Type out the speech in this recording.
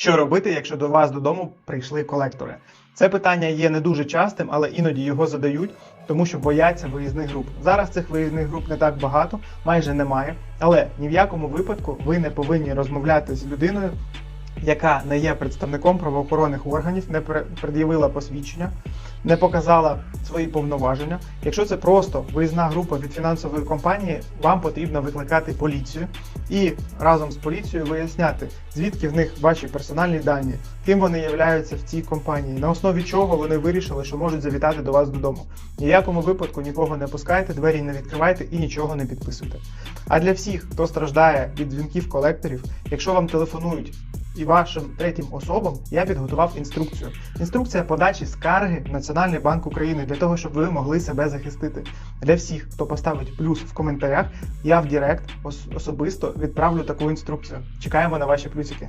Що робити, якщо до вас додому прийшли колектори? Це питання є не дуже частим, але іноді його задають, тому що бояться виїзних груп. Зараз цих виїзних груп не так багато, майже немає. Але ні в якому випадку ви не повинні розмовляти з людиною, яка не є представником правоохоронних органів, не пре- пред'явила посвідчення, не показала свої повноваження. Якщо це просто виїзна група від фінансової компанії, вам потрібно викликати поліцію і разом з поліцією виясняти, звідки в них ваші персональні дані, ким вони являються в цій компанії, на основі чого вони вирішили, що можуть завітати до вас додому. Ні в якому випадку нікого не пускайте, двері не відкривайте і нічого не підписуйте. А для всіх, хто страждає від дзвінків колекторів, якщо вам телефонують і вашим третім особам, я підготував інструкцію. Інструкція подачі скарги в Національний банк України для того, щоб ви могли себе захистити. Для всіх, хто поставить плюс в коментарях, я в Директ ос- особисто відправлю таку інструкцію. Чекаємо на ваші плюсики.